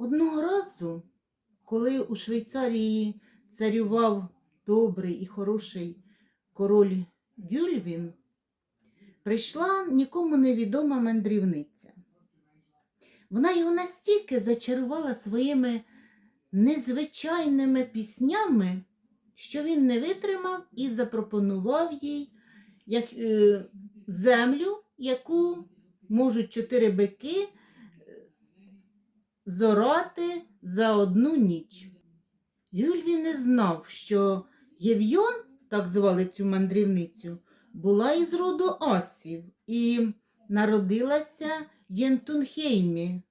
Одного разу, коли у Швейцарії царював добрий і хороший король Гюльвін, прийшла нікому невідома мандрівниця. Вона його настільки зачарувала своїми незвичайними піснями, що він не витримав і запропонував їй е, землю, яку можуть чотири бики зорати за одну ніч. Юльві не знав, що Євйон, так звали цю мандрівницю, була із роду асів і народилася в Єнтунхеймі.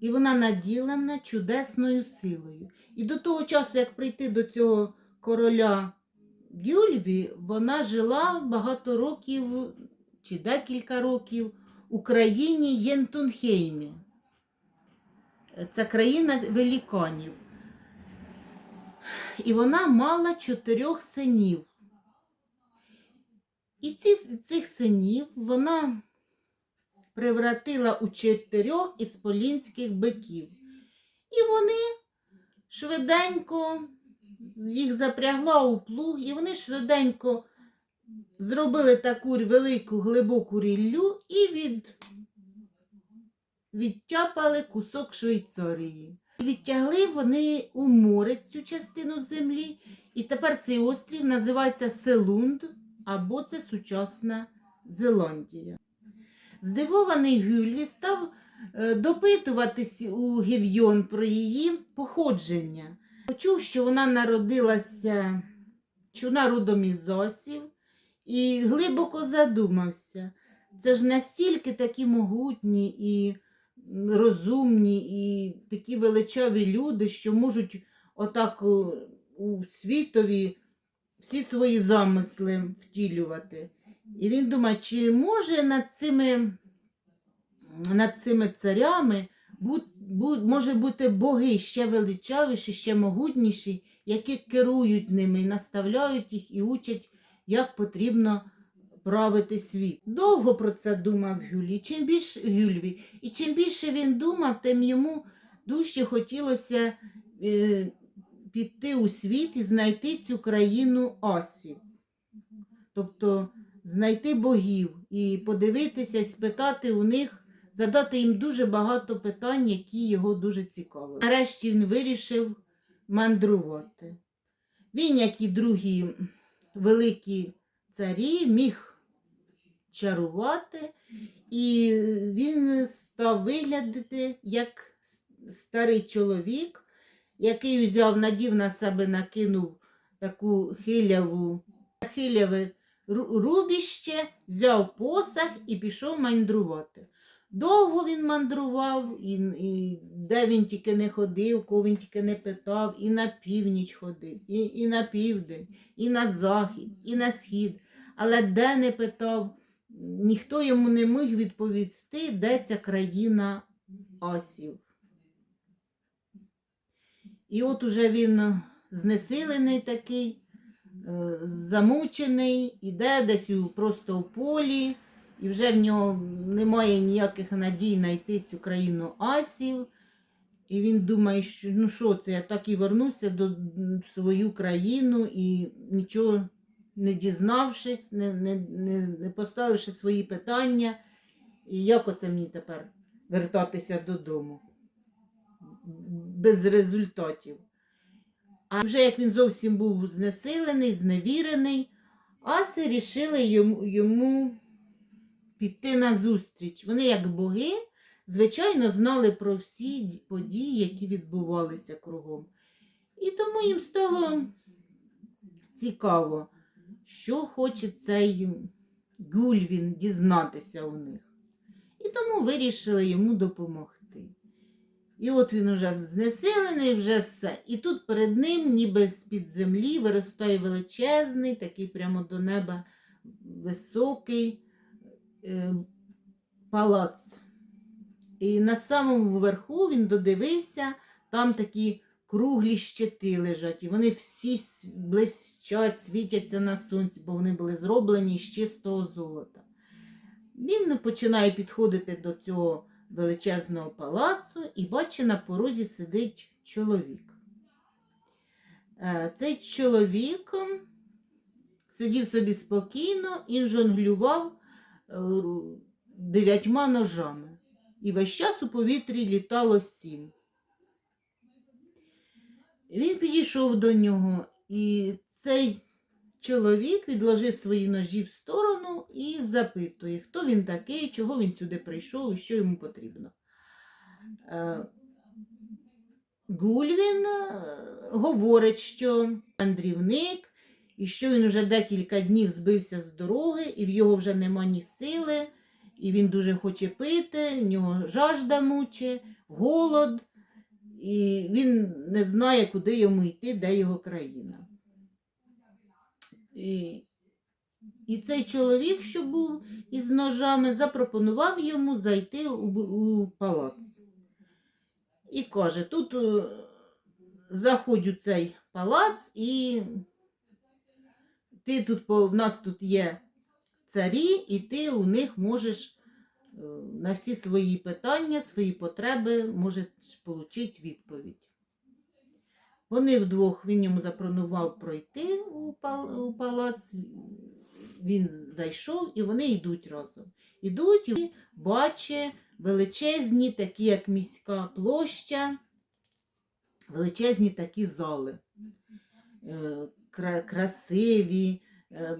І вона наділена чудесною силою. І до того часу, як прийти до цього короля Гюльві, вона жила багато років чи декілька років у країні Єнтунхеймі. Це країна великанів. І вона мала чотирьох синів. І ці, цих синів вона превратила у чотирьох ісполінських биків. І вони швиденько їх запрягла у плуг, і вони швиденько зробили таку велику глибоку ріллю і від... відтяпали кусок Швейцарії. Відтягли вони у море цю частину землі, і тепер цей острів називається Селунд або це сучасна Зеландія. Здивований Гюльві став е, допитуватись у Гівйон про її походження. Почув, що вона народилася, що вона родом із Осів, і глибоко задумався. Це ж настільки такі могутні і розумні, і такі величаві люди, що можуть отак у, у світові всі свої замисли втілювати. І він думає, чи може над цими, над цими царями бу, бу, може бути боги ще величавіші, ще могутніші, які керують ними, наставляють їх і учать, як потрібно правити світ. Довго про це думав Гюлі, чим більше Гюльві. І чим більше він думав, тим йому дужче хотілося е, піти у світ і знайти цю країну Асі. Тобто знайти богів і подивитися, спитати у них, задати їм дуже багато питань, які його дуже цікавили. Нарешті він вирішив мандрувати. Він, як і другі великі царі, міг чарувати, і він став виглядати як старий чоловік, який взяв, надів на себе, накинув таку хиляву, хиляве рубіще, взяв посах і пішов мандрувати. Довго він мандрував, і, і де він тільки не ходив, кого він тільки не питав, і на північ ходив, і, і на південь, і на захід, і на схід. Але де не питав, ніхто йому не міг відповісти, де ця країна асів. І от уже він знесилений такий, е, замучений, іде десь просто в полі, і вже в нього немає ніяких надій знайти цю країну асів. І він думає, що ну що це, я так і вернуся до свою країну і нічого не дізнавшись, не, не, не, не поставивши свої питання. І як оце мені тепер вертатися додому? Без результатів. А вже як він зовсім був знесилений, зневірений, аси рішили йому, йому піти на зустріч. Вони, як боги, звичайно, знали про всі події, які відбувалися кругом. І тому їм стало цікаво, що хоче цей Гульвін дізнатися у них. І тому вирішили йому допомогти. І от він уже знесилений, вже все. І тут перед ним, ніби з-під землі, виростає величезний, такий прямо до неба високий е, палац. І на самому верху він додивився, там такі круглі щити лежать, і вони всі блищать, світяться на сонці, бо вони були зроблені з чистого золота. Він починає підходити до цього величезного палацу і бачить, на порозі сидить чоловік. Е, Цей чоловік сидів собі спокійно і жонглював е, дев'ятьма ножами. І весь час у повітрі літало сім. Він підійшов до нього, і цей чоловік відложив свої ножі в сторону і запитує, хто він такий, чого він сюди прийшов і що йому потрібно. Е, Гульвін е, говорить, що мандрівник, і що він вже декілька днів збився з дороги, і в його вже нема ні сили, і він дуже хоче пити, в нього жажда муче, голод, і він не знає, куди йому йти, де його країна. І, і цей чоловік, що був із ножами, запропонував йому зайти у, у палац. І каже: тут е, заходь у цей палац, і ти тут, в нас тут є царі, і ти у них можеш на всі свої питання, свої потреби можеш отримати відповідь. Вони вдвох, він йому запропонував пройти у, пал, у палац, він зайшов і вони йдуть разом. Ідуть і бачать величезні, такі як міська площа, величезні такі зали. Е, красиві, е, е,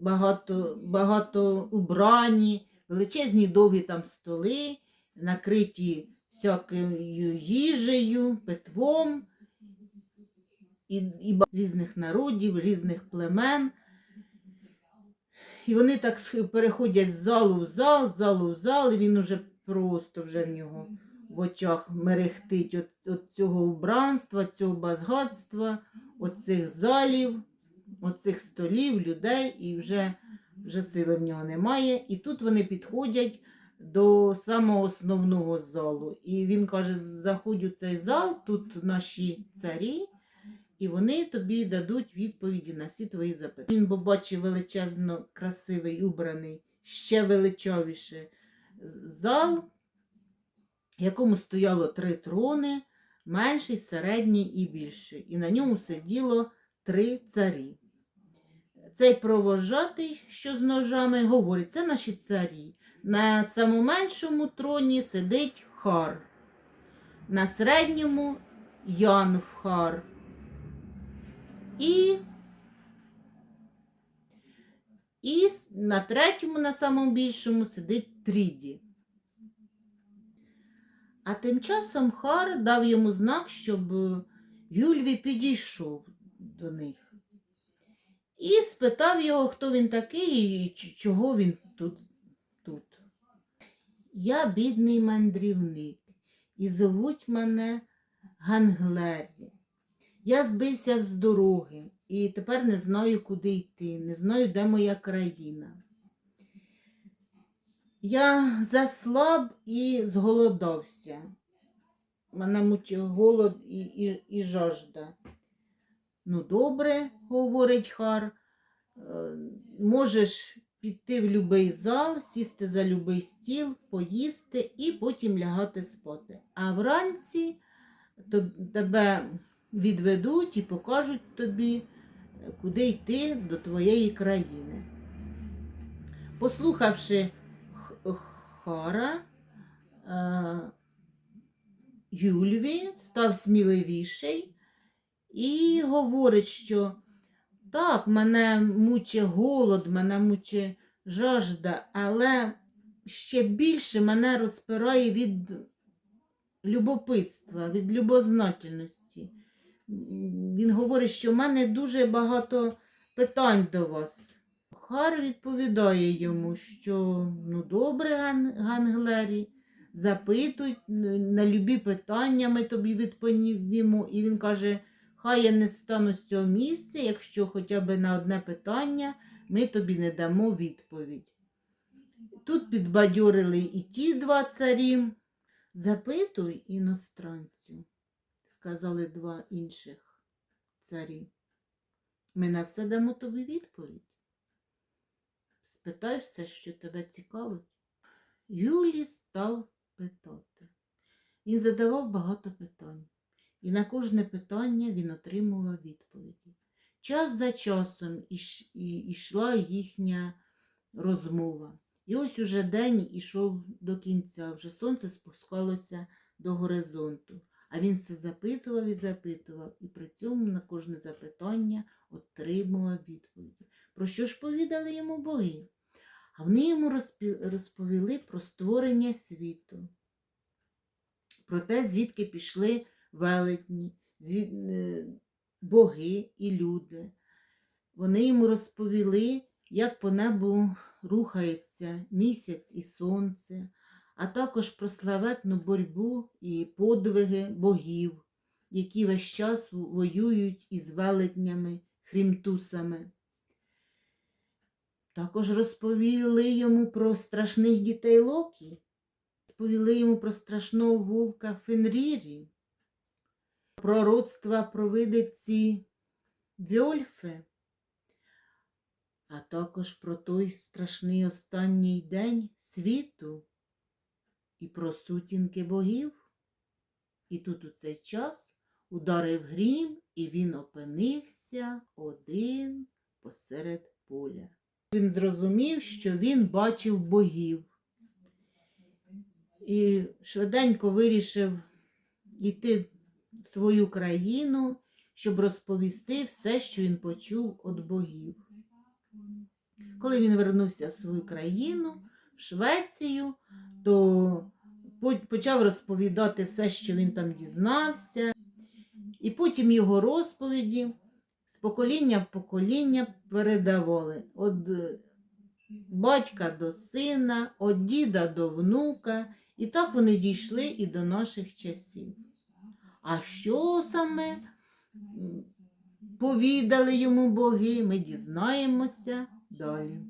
багато, багато убрані, величезні довгі там столи, накриті всякою їжею, питвом і, і різних народів, різних племен. І вони так переходять з залу в зал, з залу в зал, і він уже просто вже в нього в очах мерехтить от, от цього убранства, цього багатства, от цих залів, от цих столів, людей, і вже, вже сили в нього немає. І тут вони підходять до самого основного залу. І він каже: заходь у цей зал, тут наші царі, і вони тобі дадуть відповіді на всі твої запитання. Він побачив величезно красивий, убраний, ще величавіше зал, в якому стояло три трони, менший, середній і більший. І на ньому сиділо три царі. Цей провожатий, що з ножами, говорить, це наші царі. На самоменшому троні сидить Хар, на середньому Янвхар. І, і на третьому, на самому більшому, сидить Тріді. А тим часом Хар дав йому знак, щоб Юльві підійшов до них. І спитав його, хто він такий і чого він тут. тут. Я бідний мандрівник, і зовуть мене Ганглері. Я збився з дороги і тепер не знаю, куди йти, не знаю, де моя країна. Я заслаб і зголодався. Мене мучив голод і, і, і жажда. Ну, добре, говорить Хар, е, можеш піти в будь-який зал, сісти за будь-який стіл, поїсти і потім лягати спати. А вранці тебе відведуть і покажуть тобі, куди йти до твоєї країни. Послухавши Хара, е, Юльві став сміливіший і говорить, що так, мене мучить голод, мене мучить жажда, але ще більше мене розпирає від любопитства, від любознательності. Він говорить, що в мене дуже багато питань до вас. Хар відповідає йому, що ну добре, Ган- Ганглері, запитуй на любі питання, ми тобі відповімо. І він каже, хай я не стану з цього місця, якщо хоча б на одне питання ми тобі не дамо відповідь. Тут підбадьорили і ті два царі. Запитуй, іностранцю, сказали два інших царі. Ми на все дамо тобі відповідь. Спитай все, що тебе цікавить. Юлій став питати. Він задавав багато питань, і на кожне питання він отримував відповіді. Час за часом ішла їхня розмова. І ось уже день ішов до кінця, вже сонце спускалося до горизонту. А він все запитував і запитував, і при цьому на кожне запитання отримував відповіді. Про що ж повідали йому боги? А вони йому розповіли про створення світу, про те, звідки пішли велетні, е, боги і люди. Вони йому розповіли, як по небу рухається місяць і сонце, а також про славетну боротьбу і подвиги богів, які весь час воюють із велетнями, хрімтусами. Також розповіли йому про страшних дітей Локі, розповіли йому про страшного вовка Фенрірі, пророцтва провидиці Вьольфи, а також про той страшний останній день світу і про сутінки богів. І тут у цей час ударив грім, і він опинився один посеред поля. Він зрозумів, що він бачив богів. І швиденько вирішив йти свою країну, щоб розповісти все, що він почув від богів. Коли він вернувся в свою країну, в Швецію, то почав розповідати все, що він там дізнався. І потім його розповіді з покоління в покоління передавали від батька до сина, від діда до внука, і так вони дійшли і до наших часів. А що саме повідали йому боги, ми дізнаємося далі.